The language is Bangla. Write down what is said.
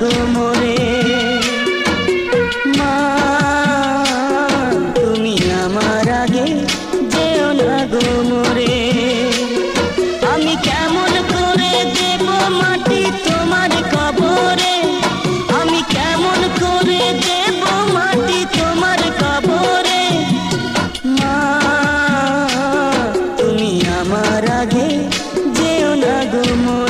গো মোরে। মা, তুমি আমার আগে যেও না আমি কেমন করে দেব মাটি তোমার কবরে? আমি কেমন করে দেব মাটি তোমার কবরে? মা, তুমি আমার আগে যেও না মোরে।